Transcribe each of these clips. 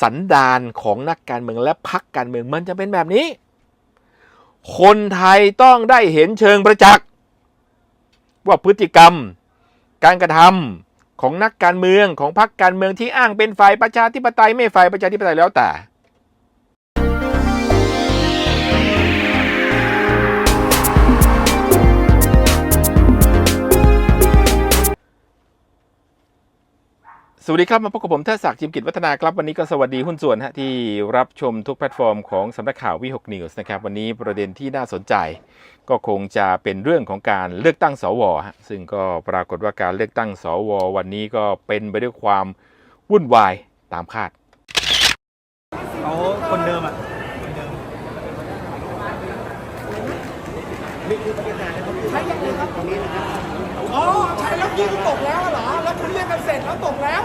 สันดานของนักการเมืองและพักการเมืองมันจะเป็นแบบนี้ คนไทยต้องได้เห็นเชิงประจักษ์ว่าพฤติกรรม การกระทำของนักการเมืองของพรรคการเมืองที่อ้างเป็นฝ่ายประชาธิปไตยไม่ฝ่ายประชาธิปไตยแล้วแต่ สวัสดีครับ มาพบกับผมเทิดศักดิ์จิมกิจวัฒนาครับ วันนี้ก็สวัสดีหุ้นส่วนฮะที่รับชมทุกแพลตฟอร์มของสำนักข่าววิหกนิวส์นะครับ วันนี้ประเด็นที่น่าสนใจ ก็คงจะเป็นเรื่องของการเลือกตั้งสวฮะซึ่งก็ปรากฏว่าการเลือกตั้งสว วันนี้ก็เป็นไปด้วยความวุ่นวายตามคาดเขาคนเดิมอะคนเดิมใช้ยังไงครับอ๋อใช้แล้วยิงตกแล้ว เสร็จแล้วตกแล้ว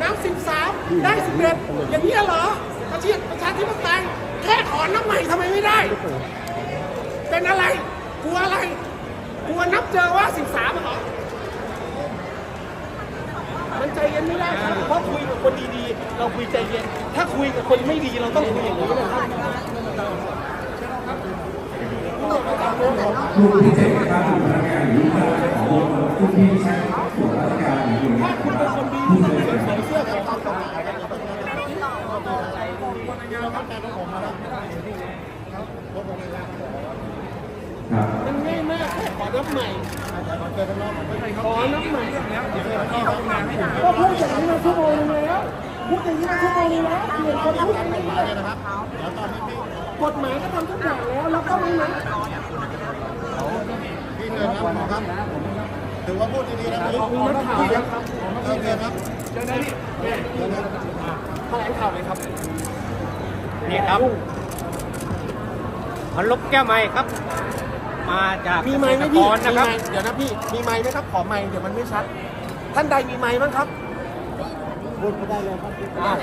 น้ำสิบสามได้สิบเอ็ดอย่างนี้เหรอประชาประชาธิปไตยแค่ถอนน้ำใหม่ทำไมไม่ได้ เป็นอะไร กลัวอะไร กลัวนับเจอว่าสิบสามเหรอมันใจเย็นไม่ได้ครับเพราะคุยกับคนดีๆ เราคุยใจเย็น ถ้าคุยกับคนไม่ดีเราต้องคุยอย่างนี้นะครับผู้ที่เจ็บข้าราชการหรือข้าราชการของผู้ที่ใช้ส่วนราชการ มันง่ายมากแค่ขอน้ำใหม่ ขอน้ำใหม่ก็พูดอย่างนี้มาชั่วโมงนึงแล้วพูดอย่างนี้มาชั่วโมงนึงแล้วเปลี่ยนคนพูดอย่างนี้นะครับกฎหมายก็ทำทุกอย่างแล้วแล้วก็ไม่นั้นพี่เดินครับหมอครับ ถือว่าพูดดีๆนะพี่มีนักข่าวแล้วครับเดินเดินครับเจ้าหน้าที่แถลงข่าวเลยครับนี่ครับพันลบแก้วใหม่ครับ มาจากมีไม้ไหมเกษพี่ตรกรมีนะครับไม้เดี๋ยวนะพี่มีไม้ไหมครับขอไม้เดี๋ยวมันไม่ชัด ท่านใดมีไม้บ้างครับพูดไม่ได้เลยครับอ้าว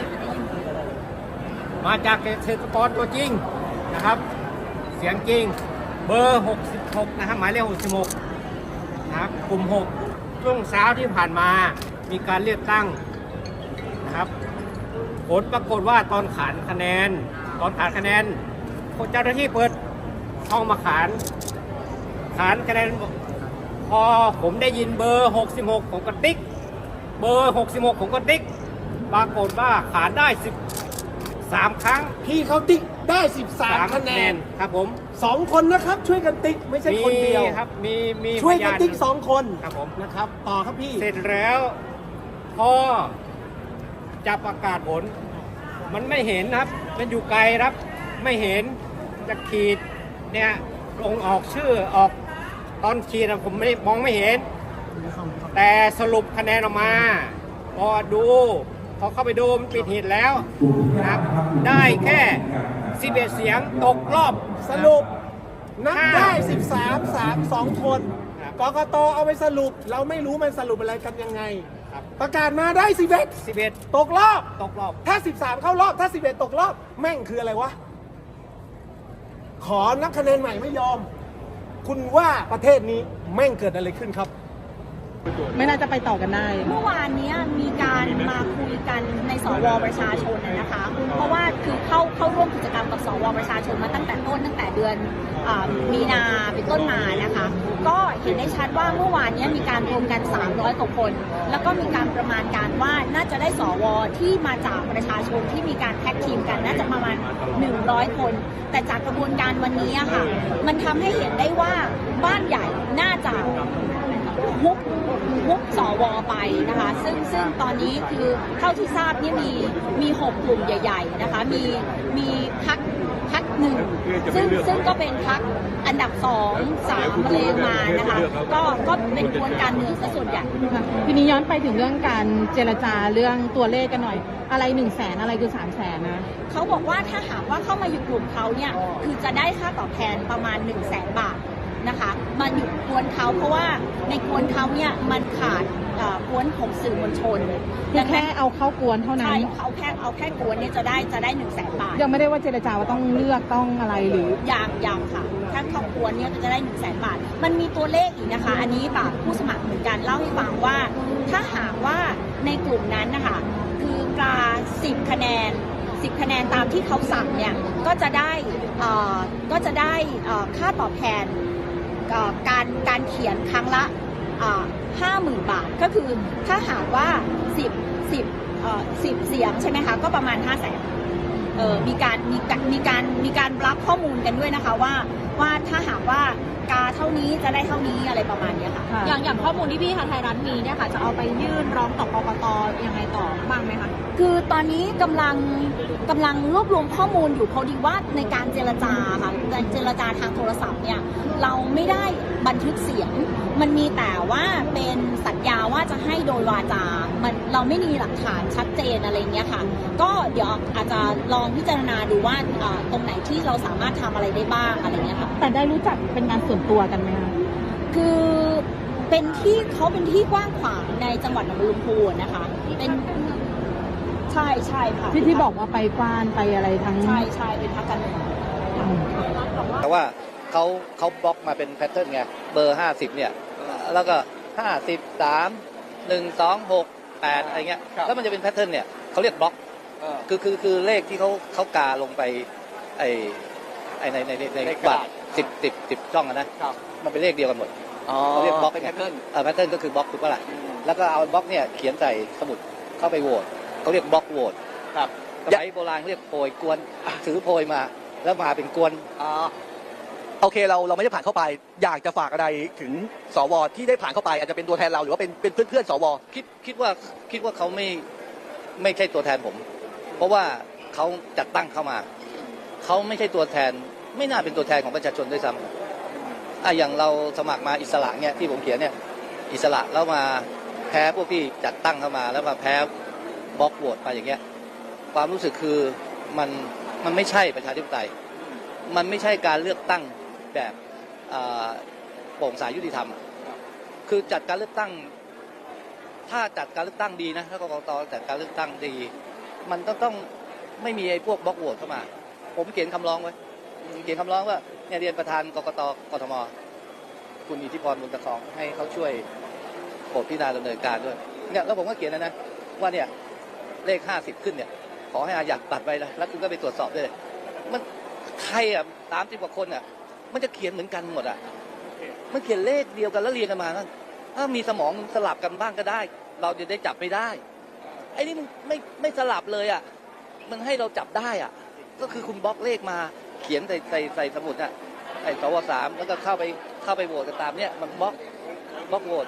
มาจากเกษตรกรตัวจริงนะครับ เสียงจริง เบอร์ 66 นะครับหมายเลข 66 นะครับกลุ่ม6ช่วงเช้าที่ผ่านมามีการเลือกตั้งนะครับ ผลปรากฏว่าตอนขานคะแนน ตอนขานคะแนนเจ้าหน้าที่เปิดห้องมาขาน ขานคะแนนพอผมได้ยินเบอร์ 66 ของกระติก เบอร์ 66 ของกระติก ปรากฏว่าขานได้ 13 ครั้ง พี่เขาติ๊กได้ 13 คะแนนครับผม สองคนนะครับช่วยกันติ๊กไม่ใช่คนเดียวมีครับมีมีช่วยกันพาติ๊กสองคนครับผมนะครับต่อครับพี่เสร็จแล้วพอจะประกาศผล มันไม่เห็นนะครับ มันอยู่ไกลครับ ไม่เห็นจะขีดเนี่ยลงออกชื่อออกตอนขีดอะผมไม่มองไม่เห็น แต่สรุปคะแนนออกมาพอดูพอเข้าไปดูมันปิดหีดแล้วนะครับ ได้แค่11เสียงตกรอบ สรุปนับห้าได้ 13 3 2 คนครับ กกตเอาไปสรุป เราไม่รู้มันสรุปอะไรกันยังไง ครับประกาศมาได้11 11 ตกรอบ ตกรอบ ถ้า 13 เข้ารอบ ถ้า 11 ตกรอบ แม่งคืออะไรวะ ขอนับคะแนนใหม่ไม่ยอม คุณว่าประเทศนี้แม่งเกิดอะไรขึ้นครับ ไม่น่าจะไปต่อกันได้ เมื่อวานนี้มีการมาคุยกันในสวประชาชนนะคะเพราะว่าคือเข้าเข้าร่วมกิจกรรมกับสวประชาชนมาตั้งแต่ต้นตั้งแต่เดือนมีนาเป็นต้นมานะคะ ก็เห็นได้ชัดว่าเมื่อวานนี้มีการรวมกัน 300กว่าคน แล้วก็มีการประมาณการว่าน่าจะได้สวที่มาจากประชาชนที่มีการแท็กทีมกันน่าจะประมาณ 100 คน แต่จากกระบวนการวันนี้ค่ะ มันทำให้เห็นได้ว่าบ้านใหญ่น่าจะ ฮุบสวไปนะคะ ซึ่งซึ่งตอนนี้คือเท่าที่ทราบนี่มีมีหกกลุ่มใหญ่ ๆ นะคะ มีมีพักพักหนึ่งซึ่งซึ่งก็เป็นพักอันดับสองสามเลยมานะคะ ก็ก็เป็นกระบวนการเมืองซะส่วนใหญ่ทีนี้ย้อนไปถึงเรื่องการเจรจาเรื่องตัวเลขกันหน่อย อะไรหนึ่งแสนอะไรคือสามแสนนะเขาบอกว่าถ้าหากว่าเข้ามาอยู่กลุ่มเขาเนี่ยคือจะได้ค่าตอบแทนประมาณ1 0 0 0 0แสนบาท นะคะมาอยู่กวนเขาเพราะว่าในกวนเขาเนี่ยมันขาดเอ่อกวนของสื่อมวลชนคือแค่เอาเข้ากวนเท่านั้ใช่นเขาแค่เอาแค่กวนเนี่ยจะได้จะได้1นึ่งแสนบาทยังไม่ได้ว่าเจรจาว่าต้องเลือกต้องอะไรหรืออย่างอย่างค่ะถ้าเข้ากวนเนี่ยจะได้1นึ่งแสนบาท มันมีตัวเลขอีกนะคะ อันนี้แบบผู้สมัครเหมือนกันเล่าให้ฟังว่า ถ้าหากว่าในกลุ่มนั้นนะคะคือกา10คะแนน10คะแนนตามที่เขาสั่งเนี่ยก็จะได้เอ่อก็จะได้เอ่อค่าตอบแทนเอ่อ การการเขียนครั้งละห้าหมื่นบาท ก็คือถ้าหากว่า10 10เอ่อ10เสียงใช่ไหมคะ ก็ประมาณ5 0 0แสนเออมีการมีการมีการมีการรับข้อมูลกันด้วยนะคะว่าว่าถ้าหากว่า กาเท่านี้จะได้เท่านี้อะไรประมาณเนี้ยค่ะอย่างอย่างข้อมูลที่พี่หาไทยรัฐมีเนี่ยค่ะ จะเอาไปยื่นร้องต่อกกตยังไงต่อบ้างไหมคะ คือตอนนี้กำลังกำลังรวบรวมข้อมูลอยู่พอดีว่าในการเจรจาค่ะการเจรจาทางโทรศัพท์เนี่ยเราไม่ได้บันทึกเสียง มันมีแต่ว่าเป็นสัญญาว่าจะให้โดยวาจา มันเราไม่มีหลักฐานชัดเจนอะไรเงี้ยค่ะ ก็เดี๋ยวอาจจะลองพิจารณาดูว่าเอ่อตรงไหนที่เราสามารถทำอะไรได้บ้างอะไรเงี้ยค่ะ แต่ได้รู้จักเป็นงานส่วนตัวกันไหมคะคือเป็นที่เขาเป็นที่กว้างขวางในจังหวัดหนองบัวลำพูนะคะ เป็นใช่ใช่ค่ะที่ที่บอกว่าไปกว้านไปอะไรทั้งใช่ใช่เป็นพักการเมืองแต่ว่าเขาเขาบล็อกมาเป็นแพทเทิร์นไงเบอร์50เนี่ย แล้วก็50 3 1 2 6 8อะไรเงี้ยแล้วมันจะเป็นแพทเทิร์นเนี่ยเขาเรียกบล็อกคือคือคือเลขที่เขาเขากาลงไปไอ ไอในในในในบัตรสิบสิบสิบช่องอะนะมันเป็นเลขเดียวกันหมดเขาเรียกบล็อกเป็นแพทเทิร์นเออแพทเทิร์นก็คือบล็อกถูกปะล่ะแล้วก็เอาบล็อกเนี่ยเขียนใส่สมุดเข้าไปโหวตเขาเรียกบล็อกโหวตครับสมัยโบราณเรียกโพยกวนถือโพยมา แล้วมาเป็นกวนอ่าโอเคเราเราไม่ได้ผ่านเข้าไป อยากจะฝากอะไรถึงสวที่ได้ผ่านเข้าไป อาจจะเป็นตัวแทนเราหรือว่าเป็นเป็นเพื่อนเพื่อนๆสวคิดคิดว่าคิดว่าเขาไม่ไม่ใช่ตัวแทนผม เพราะว่าเขาจัดตั้งเข้ามา เขาไม่ใช่ตัวแทน ไม่น่าเป็นตัวแทนของประชาชนด้วยซ้ำอะอย่างเราสมัครมาอิสระเนี่ยที่ผมเขียนเนี่ยอิสระแล้วมาแพ้พวกที่จัดตั้งเข้ามา แล้วมาแพ้บล็อกโหวตไปอย่างเงี้ยความรู้สึกคือมันมันไม่ใช่ประชาธิปไตย มันไม่ใช่การเลือกตั้งแบบโปร่งใสยุติธรรม คือจัดการเลือกตั้ง ถ้าจัดการเลือกตั้งดีนะถ้ากกตจัดการเลือกตั้งดี มันต้องต้องไม่มีไอ้พวกบล็อกโหวตเข้ามา ผมเขียนคำร้องไว้เขียนคำร้องว่าเนี่ยเรียนประธานกกตกทมคุณอิทธิพรบุญตะคองให้เขาช่วยโปรดพิจารณาดำเนินการด้วยเนี่ยแล้วผมก็เขียนนะนะว่าเนี่ยเลขห้าสิบขึ้นเนี่ย ขอให้อายัดตัดไว้นะแล้วคุณก็ไปตรวจสอบด้วยมันใครอะสามสิบกว่าคนอะ มันจะเขียนเหมือนกันหมดอะมันเขียนเลขเดียวกันแล้วเรียงกันมานั่นถ้ามีสมองสลับกันบ้างก็ได้ เราจะได้จับไม่ได้ไอ้นี่มันไม่ไม่สลับเลยอะ มันให้เราจับได้อะ ก็คือคุณบล็อกเลขมาเขียนใส่ใส่ใส่สมุดอะใส่สวสามแล้วก็เข้าไปเข้าไปโหวตกันตามเนี่ยมันบล็อกบล็อกโหวต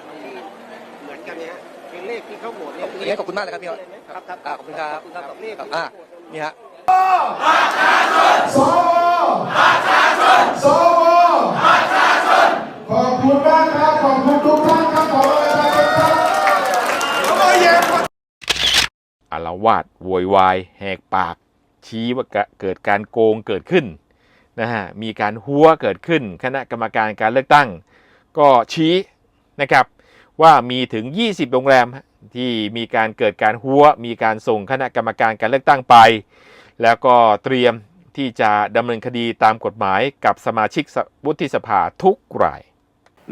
เหมือนกันเนี่ยคือเลขที่เขาโหวตเนี่ยงั้นขอบคุณมากนะครับพี่ออสครับครับอ่าขอบคุณครับขอบคุณครับเลขครับอ่านี่ฮะสวสวขอบคุณมากครับขอบคุณทุกท่านครับขอบคุณครับขอบคุณครับอารวาสโวยวายแหกปาก ชี้ว่าเกิดการโกงเกิดขึ้นนะฮะมีการหัวเกิดขึ้น คณะกรรมการการเลือกตั้ง ก็ชี้นะครับว่ามีถึง 20 โรงแรมที่มีการเกิดการหัว มีการส่งคณะกรรมการการเลือกตั้งไป แล้วก็เตรียมที่จะดำเนินคดีตามกฎหมายกับสมาชิกวุฒิสภาทุกราย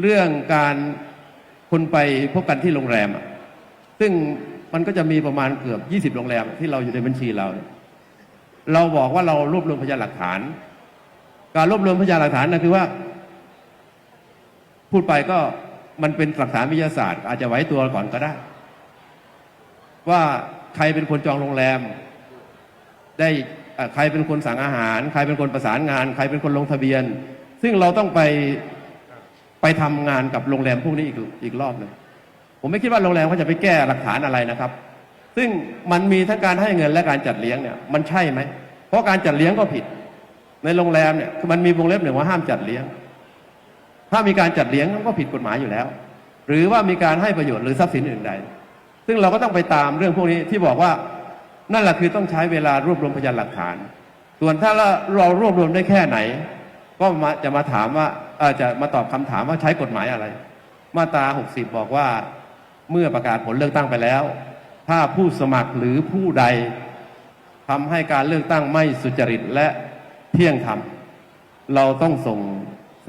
เรื่องการคุณไปพบกันที่โรงแรม ซึ่งมันก็จะมีประมาณเกือบ 20 โรงแรมที่เราอยู่ในบัญชีเรา เราบอกว่าเรารวบรวมพยานหลักฐาน การรวบรวมพยานหลักฐานนะคือว่า พูดไปก็มันเป็นหลักฐานวิทยาศาสตร์ อาจจะไว้ตัวก่อนก็ได้ ว่าใครเป็นคนจองโรงแรม ได้ใครเป็นคนสั่งอาหาร ใครเป็นคนประสานงาน ใครเป็นคนลงทะเบียน ซึ่งเราต้องไปไปทำงานกับโรงแรมพวกนี้อีกอีกรอบหนึ่งผมไม่คิดว่าโรงแรมเขาจะไปแก้หลักฐานอะไรนะครับ ซึ่งมันมีทั้งการให้เงินและการจัดเลี้ยงเนี่ยมันใช่ไหม เพราะการจัดเลี้ยงก็ผิด ในโรงแรมเนี่ยคือมันมีวงเล็บหนึ่งว่าห้ามจัดเลี้ยง ถ้ามีการจัดเลี้ยงก็ผิดกฎหมายอยู่แล้ว หรือว่ามีการให้ประโยชน์หรือทรัพย์สินอื่นใด ซึ่งเราก็ต้องไปตามเรื่องพวกนี้ที่บอกว่านั่นแหละคือต้องใช้เวลารวบรวมพยานหลักฐาน ส่วนถ้าเรารวบรวมได้แค่ไหน ก็มาจะมาถามว่าอ่อจะมาตอบคำถามว่าใช้กฎหมายอะไร มาตรา 60 บอกว่าเมื่อประกาศผลเลือกตั้งไปแล้ว ถ้าผู้สมัครหรือผู้ใดทำให้การเลือกตั้งไม่สุจริตและเที่ยงธรรมเราต้องส่ง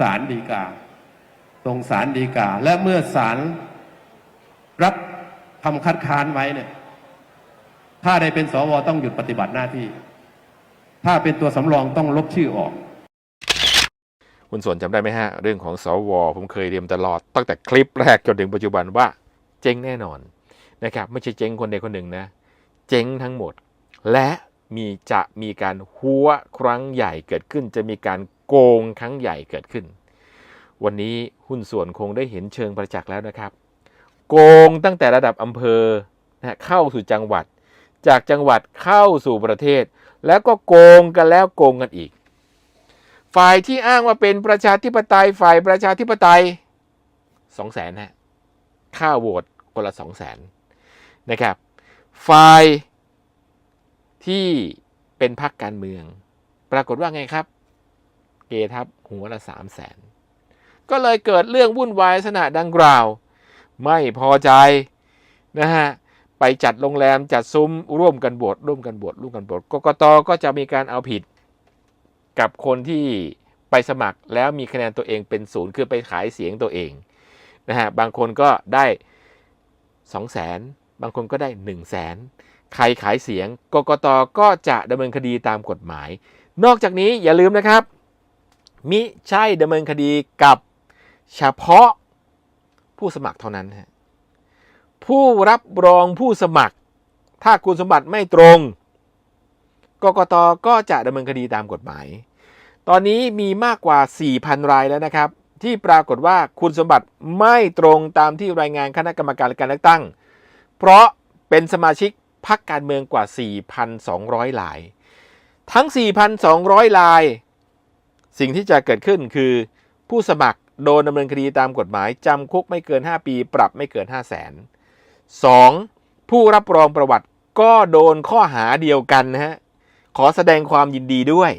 สารดีกา ส่งสารดีกา และเมื่อสารรับคำคัดค้านไว้เนี่ย ถ้าได้เป็นสวต้องหยุดปฏิบัติหน้าที่ ถ้าเป็นตัวสำรองต้องลบชื่อออกคุณส่วนจำได้ไหมฮะ เรื่องของสวผมเคยเรียนตลอดตั้งแต่คลิปแรกจนถึงปัจจุบันว่า เจ๊งแน่นอน นะครับไม่ใช่เจ๊งคนใดคนหนึ่งนะ เจ๊งทั้งหมด และมีจะมีการหัวครั้งใหญ่เกิดขึ้น จะมีการโกงครั้งใหญ่เกิดขึ้น วันนี้หุ้นส่วนคงได้เห็นเชิงประจักษ์แล้วนะครับ โกงตั้งแต่ระดับอำเภอนะเข้าสู่จังหวัด จากจังหวัดเข้าสู่ประเทศ แล้วก็โกงกันแล้วโกงกันอีก ฝ่ายที่อ้างว่าเป็นประชาธิปไตยฝ่ายประชาธิปไตยสองแสนฮะค่าโหวตคนละสองแสน นะครับ ฝ่ายที่เป็นพรรคการเมือง ปรากฏว่าไงครับ เกทับหัวละสามแสนก็เลยเกิดเรื่องวุ่นวายลักษณะดังกล่าว ไม่พอใจนะฮะไปจัดโรงแรมจัดซุ้มร่วมกันบวชร่วมกันบวชร่วมกันบวชกกตก็จะมีการเอาผิด กับคนที่ไปสมัครแล้วมีคะแนนตัวเองเป็นศูนย์คือไปขายเสียงตัวเองนะฮะบางคนก็ได้ 2 0 0แสน บางคนก็ได้1 0 0 0 0แสนใครขายเสียงกกตก็จะดำเนินคดีตามกฎหมาย นอกจากนี้อย่าลืมนะครับ มิใช่ดำเนินคดีกับเฉพาะผู้สมัครเท่านั้นฮะผู้รับรองผู้สมัคร ถ้าคุณสมบัติไม่ตรงกกตก็จะดำเนินคดีตามกฎหมาย ตอนนี้มีมากกว่า 4,000 รายแล้วนะครับ ที่ปรากฏว่าคุณสมบัติไม่ตรงตามที่รายงานคณะกรรมการการเลือกตั้ง เพราะเป็นสมาชิกพรรคการเมืองกว่า 4,200ราย ทั้ง 4,200ราย สิ่งที่จะเกิดขึ้นคือผู้สมัครโดนดำเนินคดีตามกฎหมาย จำคุกไม่เกิน 5 ปี ปรับไม่เกิน 5 0 0 0 0น 2. ผู้รับรองประวัติก็โดนข้อหาเดียวกันนะฮะ ขอแสดงความยินดีด้วย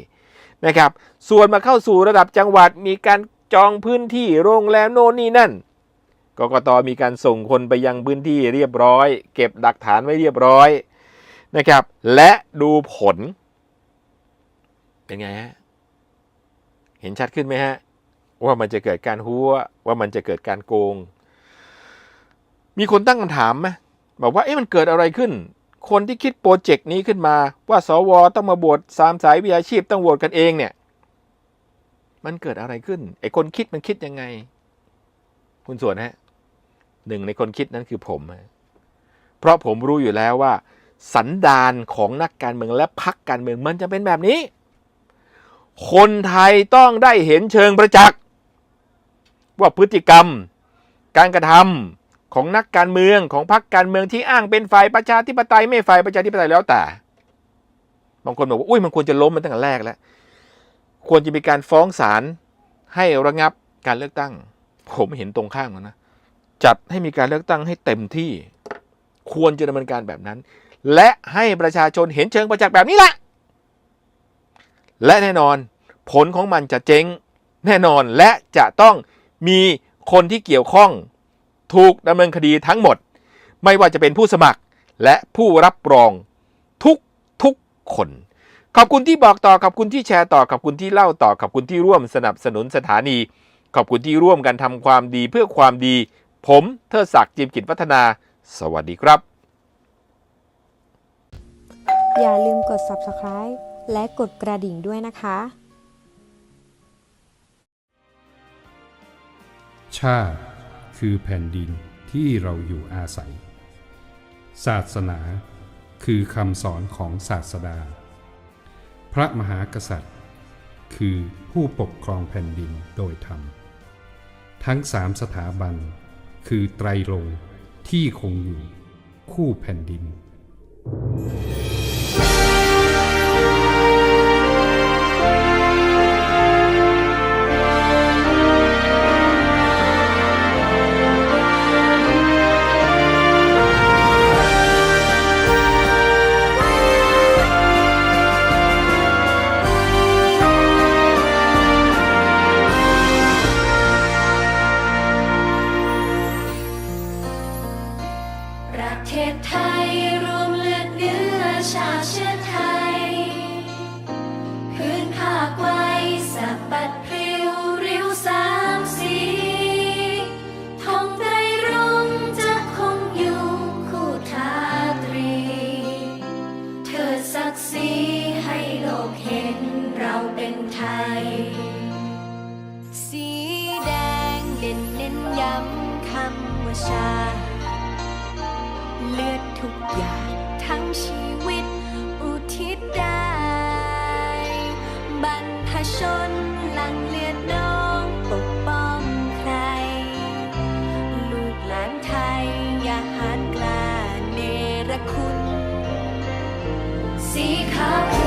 นะครับ ส่วนมาเข้าสู่ระดับจังหวัดมีการจองพื้นที่โรงแรมโน่นนี่นั่น กกตมีการส่งคนไปยังพื้นที่เรียบร้อย เก็บหลักฐานไว้เรียบร้อยนะครับ และดูผล เป็นไงฮะเห็นชัดขึ้นไหมฮะ ว่ามันจะเกิดการหัวว่ามันจะเกิดการโกง มีคนตั้งคำถามไหมบอกว่าเอ๊ะมันเกิดอะไรขึ้น คนที่คิดโปรเจกต์นี้ขึ้นมาว่าสวต้องมาบวชสามสายวิชาชีพต้องโหวตกันเองเนี่ย มันเกิดอะไรขึ้นไอ้คนคิดมันคิดยังไง คุณส่วนฮะ หนึ่งในคนคิดนั้นคือผม เพราะผมรู้อยู่แล้วว่า สันดานของนักการเมืองและพรรคการเมืองมันจะเป็นแบบนี้ คนไทยต้องได้เห็นเชิงประจักษ์ว่าพฤติกรรม การกระทำของนักการเมืองของพรรคการเมืองที่อ้างเป็นฝ่ายประชาธิปไตยไม่ฝ่ายประชาธิปไตยแล้วแต่ บางคนบอกว่าอุ้ยมันควรจะล้มมันตั้งแต่แรกแล้ว ควรจะมีการฟ้องศาลให้ระงับการเลือกตั้ง ผมเห็นตรงข้ามแล้วนะ จัดให้มีการเลือกตั้งให้เต็มที่ ควรจะดำเนินการแบบนั้น และให้ประชาชนเห็นเชิงประจักษ์แบบนี้แหละ และแน่นอนผลของมันจะเจ๊งแน่นอนและจะต้องมีคนที่เกี่ยวข้องถูกดำเนินคดีทั้งหมด ไม่ว่าจะเป็นผู้สมัครและผู้รับรองทุกทุกคน ขอบคุณที่บอกต่อขอบคุณที่แชร์ต่อขอบคุณที่เล่าต่อขอบคุณที่ร่วมสนับสนุนสถานี ขอบคุณที่ร่วมกันทำความดีเพื่อความดี ผมเทิดศักดิ์จิมกิจวัฒนา สวัสดีครับ อย่าลืมกด subscribe และกดกระดิ่งด้วยนะคะ ชาติคือแผ่นดินที่เราอยู่อาศัย ศาสนาคือคำสอนของศาสดา พระมหากษัตริย์ คือผู้ปกครองแผ่นดินโดยธรรม ทั้งสามสถาบัน คือไตรลงที่คงอยู่คู่แผ่นดิน ทุกอย่างทั้งชีวิต อุทิศได้ บรรพชนหลังเลียนน้องปกป้องใคร ลูกหลานไทยอย่าหาดกล้าเนรคุณ สีขาว